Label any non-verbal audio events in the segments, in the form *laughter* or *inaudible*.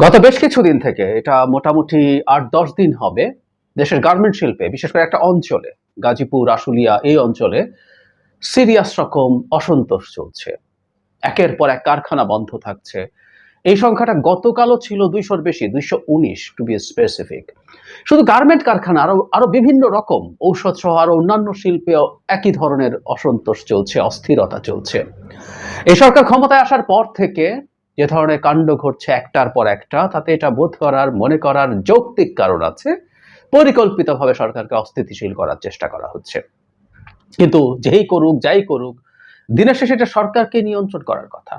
গত বেশ কিছুদিন থেকে এটা মোটামুটি আট, দশ দিন হবে দেশের গার্মেন্ট শিল্পে, বিশেষ করে একটা অঞ্চলে, গাজীপুর, আশুলিয়া, এই অঞ্চলে সিরিয়াস রকম অসন্তোষ চলছে। একের পর এক কারখানা বন্ধ থাকছে। এই সংখ্যাটা গতকালও ছিল দুইশোর বেশি, দুইশো উনিশ টু বি স্পেসিফিক শুধু গার্মেন্ট কারখানা, আরও আরও বিভিন্ন রকম ঔষধ সহ আরও অন্যান্য শিল্পেও একই ধরনের অসন্তোষ চলছে, অস্থিরতা চলছে। এই সরকার ক্ষমতায় আসার পর থেকে যে ধরনের কাণ্ড ঘটছে একটার পর একটা, তাতে এটা বোধ করার, মনে করার যৌক্তিক কারণ আছে। পরিকল্পিতভাবে সরকারকে অস্থিতিশীল করার চেষ্টা করা হচ্ছে। কিন্তু যেই করুক, যাই করুক, দিনের শেষে এটা সরকারকে নিয়ন্ত্রণ করার কথা।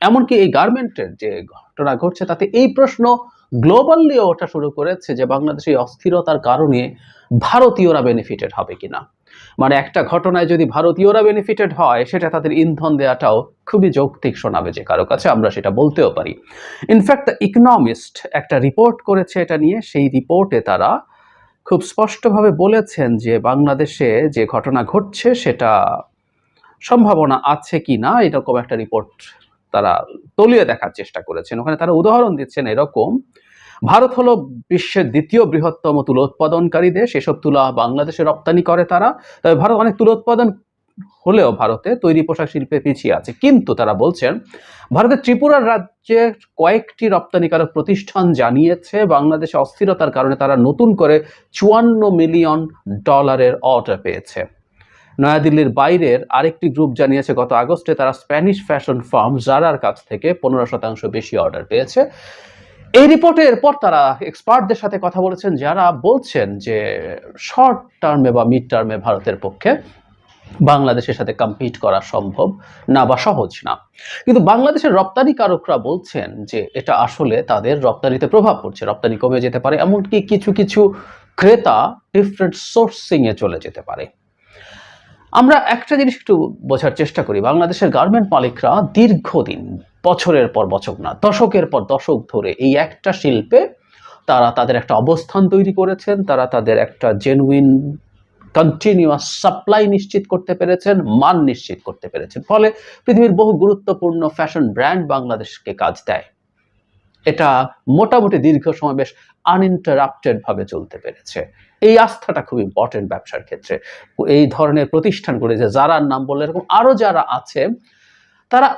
এমনকি এই গার্মেন্টের যে ঘটনা ঘটছে, তাতে এই প্রশ্ন গ্লোবালি ওঠা শুরু করেছে যে বাংলাদেশে অস্থিরতার কারণে ভারতীয়রা বেনিফিটেড হবে কিনা। মানে একটা ঘটনায় যদি ভারতীয়রা বেনিফিটেড হয়, সেটা তাদের ইন্ধন দেওয়াটাও খুবই যৌক্তিক শোনাবে যে কারও কাছে, আমরা সেটা বলতেও পারি। ইনফ্যাক্ট দ্য ইকোনমিস্ট একটা রিপোর্ট করেছে এটা নিয়ে। সেই রিপোর্টে তারা খুব স্পষ্টভাবে বলেছেন যে বাংলাদেশে যে ঘটনা ঘটছে, সেটা সম্ভাবনা আছে কি না এরকম একটা রিপোর্ট তারা তলিয়ে দেখার চেষ্টা করেছেন। ওখানে তারা উদাহরণ দিচ্ছেন এরকম, ভারত হলো বিশ্বের দ্বিতীয় বৃহত্তম তুলা উৎপাদনকারী দেশ। এসব তুলা বাংলাদেশে রপ্তানি করে তারা। তবে ভারত অনেক তুলা উৎপাদন হলেও ভারতে তৈরি পোশাক শিল্পে পিছিয়ে আছে। কিন্তু তারা বলছেন ভারতের ত্রিপুরার রাজ্যে কয়েকটি রপ্তানিকারক প্রতিষ্ঠান জানিয়েছে, বাংলাদেশে অস্থিরতার কারণে তারা নতুন করে চুয়ান্ন মিলিয়ন ডলারের অর্ডার পেয়েছে। নয়াদিল্লির বাইরের আরেকটি গ্রুপ জানিয়েছে, গত আগস্টে তারা স্প্যানিশ ফ্যাশন ফার্ম জারার কাছ থেকে পনেরো শতাংশ বেশি অর্ডার পেয়েছে। এই রিপোর্টের এরপর তারা এক্সপার্টদের সাথে কথা বলেছেন, যারা বলছেন যে শর্ট টার্মে বা মিড টার্মে ভারতের পক্ষে বাংলাদেশের সাথে কম্পিট করা সম্ভব না বা সহজ না। কিন্তু বাংলাদেশের রপ্তানিকারকরা বলছেন যে এটা আসলে তাদের রপ্তানিতে প্রভাব পড়ছে, রপ্তানি কমে যেতে পারে, এমনকি কিছু কিছু ক্রেতা ডিফারেন্ট সোর্সিং এ চলে যেতে পারে। আমরা একটা জিনিস একটু বোঝার চেষ্টা করি। বাংলাদেশের গার্মেন্ট মালিকরা দীর্ঘদিন, বছরের পর বছর না, দশকের পর দশক ধরে এই একটা শিল্পে তারা তাদের একটা অবস্থান তৈরি করেছেন, তারা তাদের একটা জেনুইন কন্টিনিউয়াস সাপ্লাই নিশ্চিত করতে পেরেছেন, মান নিশ্চিত করতে পেরেছেন। ফলে পৃথিবীর বহু গুরুত্বপূর্ণ ফ্যাশন ব্র্যান্ড বাংলাদেশকে কাজ দেয়। এটা মোটামুটি দীর্ঘ সময় বেশ আনইন্টারাপ্টেড ভাবে চলতে পেরেছে। এই আস্থাটা খুব ইম্পর্টেন্ট ব্যবসার ক্ষেত্রে। এই ধরনের প্রতিষ্ঠান করেছে যারার নাম বললে, এরকম আরও যারা আছে, তারা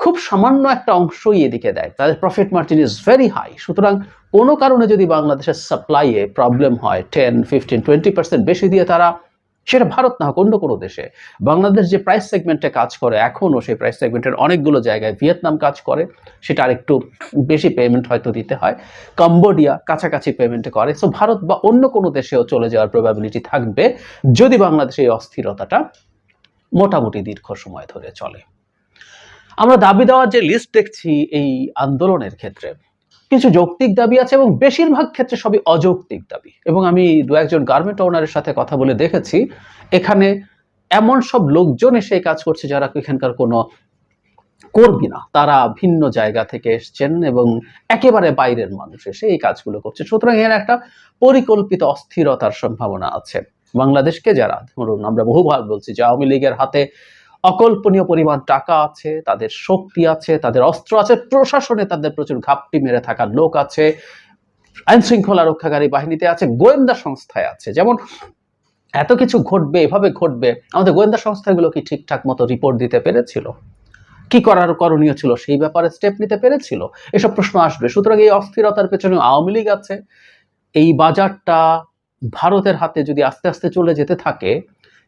খুব সামান্য একটা অংশই এদিকে দেয়। তাদের profit margin is very high সুতরাং কোনো কারণে যদি বাংলাদেশের সাপ্লাইয়ে প্রবলেম হয় টেন ফিফটিন টোয়েন্টি পার্সেন্ট বেশি দিয়ে তারা সেটা ভারত না হোক, অন্য কোনো দেশে। বাংলাদেশ যে প্রাইস সেগমেন্টে কাজ করে, এখনও সেই প্রাইস সেগমেন্টের অনেকগুলো জায়গায় ভিয়েতনাম কাজ করে, সেটা আরেকটু বেশি পেমেন্ট হয়তো দিতে হয়। কম্বোডিয়া কাছাকাছি পেমেন্টে করে। সো ভারত বা অন্য কোনো দেশেও চলে যাওয়ার প্রবাবিলিটি থাকবে, যদি বাংলাদেশে এই অস্থিরতাটা মোটামুটি দীর্ঘ সময় ধরে চলে। আমরা দাবি দেওয়ার যে লিস্ট দেখছি এই আন্দোলনের ক্ষেত্রে কিছু যৌক্তিক দাবি আছে এবং বেশিরভাগ ক্ষেত্রে সবই অযৌক্তিক দাবি। এবং আমি দু একজন গার্মেন্ট ওনারের সাথে কথা বলে দেখেছি, এখানে এমন সব লোকজন এসে কাজ করছে যারা এখানকার কোনো কর্মী না। তারা ভিন্ন জায়গা থেকে এসছেন এবং একেবারে বাইরের মানুষ এসে এই কাজগুলো করছে। সুতরাং এর একটা পরিকল্পিত অস্থিরতার সম্ভাবনা আছে। বাংলাদেশকে যারা, ধরুন আমরা বহুবার বলছি যে আওয়ামী লীগের হাতে অকল্পনীয় পরিমাণ টাকা আছে, তাদের শক্তি আছে, তাদের অস্ত্র আছে, প্রশাসনে তাদের প্রচুর ঘাপটি মেরে থাকার লোক আছে আইন শৃঙ্খলা রক্ষাকারী বাহিনীতে আছে, গোয়েন্দা সংস্থায় আছে। যেমন এত কিছু ঘটবে, এভাবে ঘটবে, আমাদের গোয়েন্দা সংস্থাগুলো কি ঠিকঠাক মতো রিপোর্ট দিতে পেরেছিল? কি করার করণীয় ছিল, সেই ব্যাপারে স্টেপ নিতে পেরেছিল? এসব প্রশ্ন আসবে। সুতরাং এই অস্থিরতার পেছনে আওয়ামী লীগ আছে। এই বাজারটা ভারতের হাতে যদি আস্তে আস্তে চলে যেতে থাকে,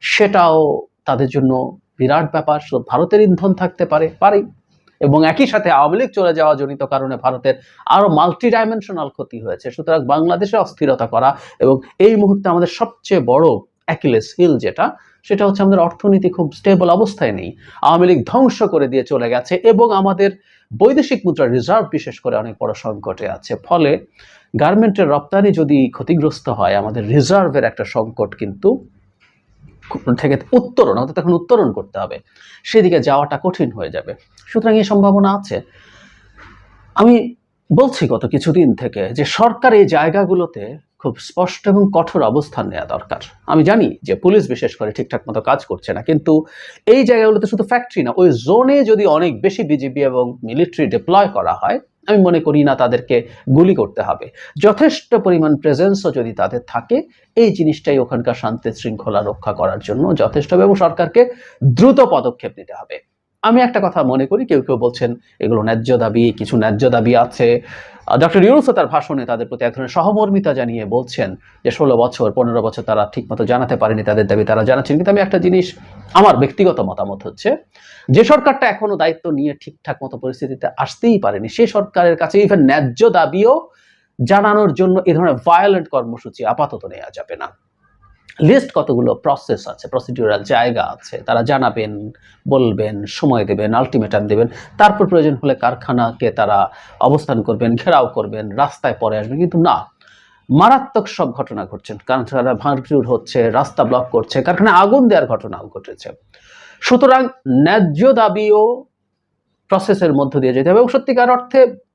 সেটাও তাদের জন্য বিরাট ব্যাপার ভারতের ইন্ধন থাকতে পারে, পারেই। এবং একই সাথে আওয়ামী লীগ চলে যাওয়া জনিত কারণে ভারতের আরও মাল্টি ডাইমেনশনাল ক্ষতি হয়েছে। সুতরাং বাংলাদেশে অস্থিরতা করা এবং এই মুহূর্তে আমাদের সবচেয়ে বড় অ্যাকিলেস হিল যেটা, সেটা হচ্ছে আমাদের অর্থনীতি খুব স্টেবল অবস্থায় নেই। আওয়ামী লীগ ধ্বংস করে দিয়ে চলে গেছে এবং আমাদের বৈদেশিক মুদ্রা রিজার্ভ বিশেষ করে অনেক বড় সংকটে আছে। ফলে গার্মেন্টের রপ্তানি যদি ক্ষতিগ্রস্ত হয়, আমাদের রিজার্ভের একটা সংকট কিন্তু থেকে উত্তরণ আমাদের তখন উত্তরণ করতে হবে, সেদিকে যাওয়াটা কঠিন হয়ে যাবে। সুতরাং এই সম্ভাবনা আছে। আমি বলছি গত কিছুদিন থেকে যে সরকার এই জায়গাগুলোতে খুব স্পষ্ট এবং কঠোর অবস্থান নেওয়া দরকার। আমি জানি যে পুলিশ বিশেষ করে ঠিকঠাক মতো কাজ করছে না, কিন্তু এই জায়গাগুলোতে শুধু ফ্যাক্টরি না, ওই জোনে যদি অনেক বেশি বিজিবি এবং মিলিটারি ডিপ্লয় করা হয় আমি মনে করি না তাদেরকে গুলি করতে হবে। যথেষ্ট পরিমাণ প্রেজেন্সও যদি তাদের থাকে, এই জিনিসটাই ওখানকার শান্তি শৃঙ্খলা রক্ষা করার জন্য যথেষ্ট। এবং সরকারকে দ্রুত পদক্ষেপ নিতে হবে। আমি একটা কথা মনে করি, কেউ কেউ বলছেন এগুলো ন্যায্য দাবি, কিছু ন্যায্য দাবি আছে। ডক্টর ইউনুসও তার ভাষণে তাদের প্রতি এক ধরনের সহমর্মিতা জানিয়ে বলছেন যে, ষোলো বছর, পনেরো বছর তারা ঠিকমতো জানাতে পারেনি তাদের দাবি, তারা জানাচ্ছেন। কিন্তু আমি একটা জিনিস, আমার ব্যক্তিগত মতামত হচ্ছে, যে সরকারটা এখনও দায়িত্ব নিয়ে ঠিকঠাক মতো পরিস্থিতিতে আসতেই পারেনি সেই সরকারের কাছে ইভেন ন্যায্য দাবিও জানানোর জন্য এই ধরনের ভায়োলেন্ট কর্মসূচি আপাতত নেওয়া যাবে না। লিস্ট কতগুলো প্রসেস আছে প্রসিডিউরাল জায়গা আছে, তারা জানাবেন, বলবেন, সময় দেবেন আলটিমেটাম দেবেন, তারপর প্রয়োজন হলে কারখানাকে তারা অবস্থান করবেন, ঘেরাও করবেন, রাস্তায় পরে আসবেন, কিন্তু না। মারাত্মক সব ঘটনা ঘটছে কারণ তারা ভাঙচুর হচ্ছে, রাস্তা ব্লক করছে কারখানা আগুন দেওয়ার ঘটনাও ঘটেছে। সুতরাং ন্যায্য দাবিও প্রসেসের মধ্য দিয়ে যেতে হবে এবং সত্যিকার অর্থে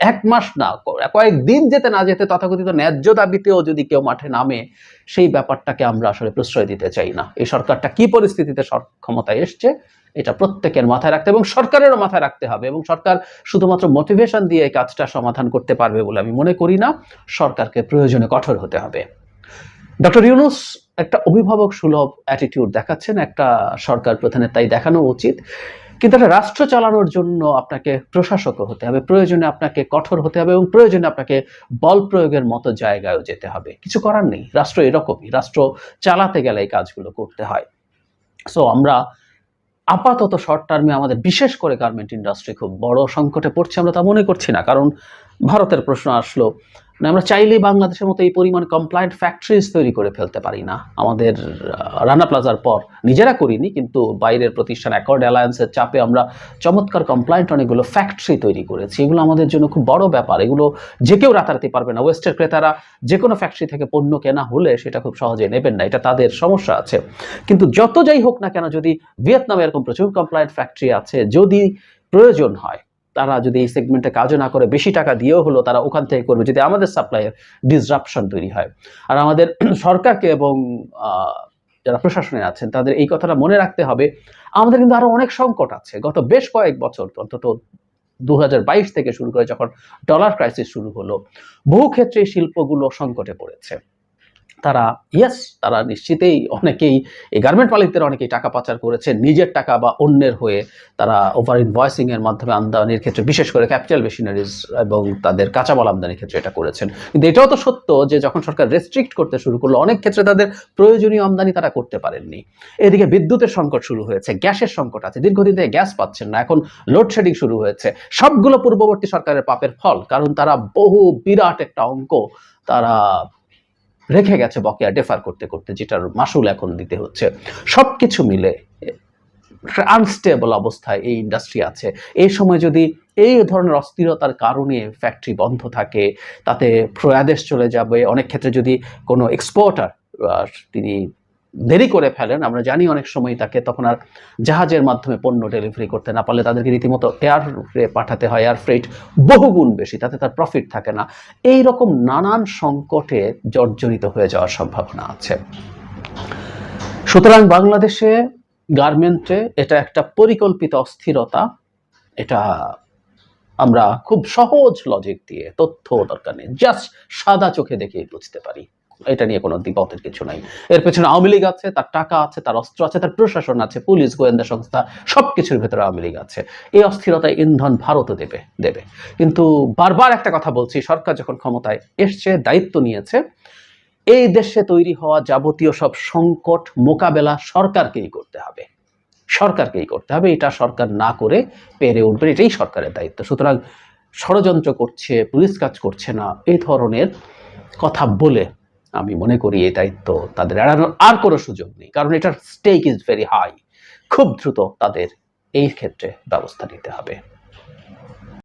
এক মাস না কয়েকদিন যেতে না যেতে তথাকথিত ন্যায্য দাবিতেও যদি কেউ মাঠে নামে, সেই ব্যাপারটাকে আমরা আসলে প্রশ্রয় দিতে চাই না। এই সরকারটা কি পরিস্থিতিতে ক্ষমতায় এসছে, এটা প্রত্যেকের মাথায় রাখতে এবং সরকারেরও মাথায় রাখতে হবে এবং সরকার শুধুমাত্র মোটিভেশন দিয়ে এই কাজটা সমাধান করতে পারবে বলে আমি মনে করি না, সরকারকে প্রয়োজনে কঠোর হতে হবে। ডক্টর ইউনুস একটা অভিভাবক সুলভ অ্যাটিটিউড দেখাচ্ছেন, একটা সরকার প্রধানের তাই দেখানো উচিত। কিন্তু একটা রাষ্ট্র চালানোর জন্য আপনাকে প্রশাসক হতে হবে, প্রয়োজনে আপনাকে কঠোর হতে হবে এবং প্রয়োজনে আপনাকে বল প্রয়োগের মতো জায়গায়ও যেতে হবে। কিছু করার নেই, রাষ্ট্র এরকমই, রাষ্ট্র চালাতে গেলে এই কাজগুলো করতে হয়। সো আমরা আপাতত শর্ট টার্মে আমাদের বিশেষ করে গার্মেন্ট ইন্ডাস্ট্রি খুব বড় সংকটে পড়ছে, আমরা তা মনে করছি না। কারণ ভারতের প্রশ্ন আসলো মানে আমরা চাইলে বাংলাদেশের মতো এই পরিমাণ কমপ্লায়েন্ট ফ্যাক্টরিজ তৈরি করে ফেলতে পারি না। আমাদের রানা প্লাজার পর নিজেরা করিনি, কিন্তু বাইরের প্রতিষ্ঠান অ্যাকর্ড অ্যালায়েন্সের চাপে আমরা চমৎকার কমপ্লায়েন্ট অনেকগুলো ফ্যাক্টরি তৈরি করেছি। এগুলো আমাদের জন্য খুব বড় ব্যাপার। এগুলো যে কেউ রাতারাতি পারবে না। ওয়েস্টের ক্রেতারা যে কোনো ফ্যাক্টরি থেকে পণ্য কেনা হলে সেটা খুব সহজে নেবেন না, এটা তাদের সমস্যা আছে। কিন্তু যত যাই হোক না কেন, যদি ভিয়েতনামে এরকম প্রচুর কমপ্লায়েন্ট ফ্যাক্টরি আছে, যদি প্রয়োজন হয় তারা যদি এই সেগমেন্টে কাজও না করে, বেশি টাকা দিয়েও হলো তারা ওখান থেকে করবে যদি আমাদের সাপ্লাইয়ের ডিসরাপশন তৈরি হয়। আর আমাদের *clears throat* সরকারকে এবং যারা প্রশাসনে আছেন, তাদের এই কথাটা মনে রাখতে হবে, আমাদের কিন্তু আরও অনেক সংকট আছে। গত বেশ কয়েক বছর, অন্তত দু হাজার বাইশ থেকে শুরু করে যখন ডলার ক্রাইসিস শুরু হলো, বহু ক্ষেত্রে শিল্পগুলো সংকটে পড়েছে। তারা ইয়েস তারা নিশ্চিতেই অনেকেই এই গার্মেন্ট মালিকদের অনেকেই টাকা পাচার করেছে, নিজের টাকা বা অন্যের হয়ে তারা ওভার ইনভয়েসিং এর মাধ্যমে আমদানির ক্ষেত্রে, বিশেষ করে ক্যাপিটাল মেশিনারিজ এবং তাদের কাঁচামাল আমদানির ক্ষেত্রে এটা করেছেন। কিন্তু এটাও তো সত্য যে যখন সরকার রেস্ট্রিক্ট করতে শুরু করল, অনেক ক্ষেত্রে তাদের প্রয়োজনীয় আমদানি তারা করতে পারেননি। এদিকে বিদ্যুতের সংকট শুরু হয়েছে, গ্যাসের সংকট আছে, দীর্ঘদিন থেকে গ্যাস পাচ্ছেন না, এখন লোডশেডিং শুরু হয়েছে। সবগুলো পূর্ববর্তী সরকারের পাপের ফল, কারণ তারা বহু বিরাট একটা অঙ্ক তারা রেখে গেছে বকেয়া ডেফার করতে করতে, যেটার মাসুল এখন দিতে হচ্ছে। সবকিছু মিলে আনস্টেবল অবস্থায় এই ইন্ডাস্ট্রি আছে। এই সময় যদি এই ধরনের অস্থিরতার কারণে ফ্যাক্টরি বন্ধ থাকে, তাতে প্রয়াদেশ চলে যাবে। অনেক ক্ষেত্রে যদি কোনো এক্সপোর্টার তিনি দেরি করে ফেলেন। আমরা জানি অনেক সময় তাকে তখন আর জাহাজের মাধ্যমে পণ্য ডেলিভারি করতে না পারলে তাদেরকে রীতিমতো এয়ার পাঠাতে হয় এয়ার ফ্রেট বহুগুণ বেশি, তাতে তার প্রফিট থাকে না। এই রকম নানান সংকটে জর্জরিত হয়ে যাওয়ার সম্ভাবনা আছে। সুতরাং বাংলাদেশে গার্মেন্টে এটা একটা পরিকল্পিত অস্থিরতা। এটা আমরা খুব সহজ লজিক দিয়ে তথ্য দরকার নেই জাস্ট সাদা চোখে দেখেই বুঝতে পারি। এটা নিয়ে কোনো দ্বিমতের কিছু নাই। এর পেছনে আওয়ামী লীগ আছে, তার টাকা আছে, তার অস্ত্র আছে, তার প্রশাসন আছে, পুলিশ, গোয়েন্দা সংস্থা সব কিছুর ভেতরে আওয়ামী লীগ আছে। এই অস্থিরতায় ইন্ধন ভারতও দেবে দেবে। কিন্তু বারবার একটা কথা বলছি, সরকার যখন ক্ষমতায় এসছে, দায়িত্ব নিয়েছে, এই দেশে তৈরি হওয়া যাবতীয় সব সংকট মোকাবেলা সরকারকেই করতে হবে। সরকারকেই করতে হবে, এটা সরকার না করে পেরে উঠবে, এটাই সরকারের দায়িত্ব। সুতরাং ষড়যন্ত্র করছে, পুলিশ কাজ করছে না, এই ধরনের কথা বলে আমি মনে করি এই দায়িত্ব তাদের এড়ানোর আর কোনো সুযোগ নেই। কারণ এটার স্টেক ইজ ভেরি হাই খুব দ্রুত তাদের এই ক্ষেত্রে ব্যবস্থা নিতে হবে।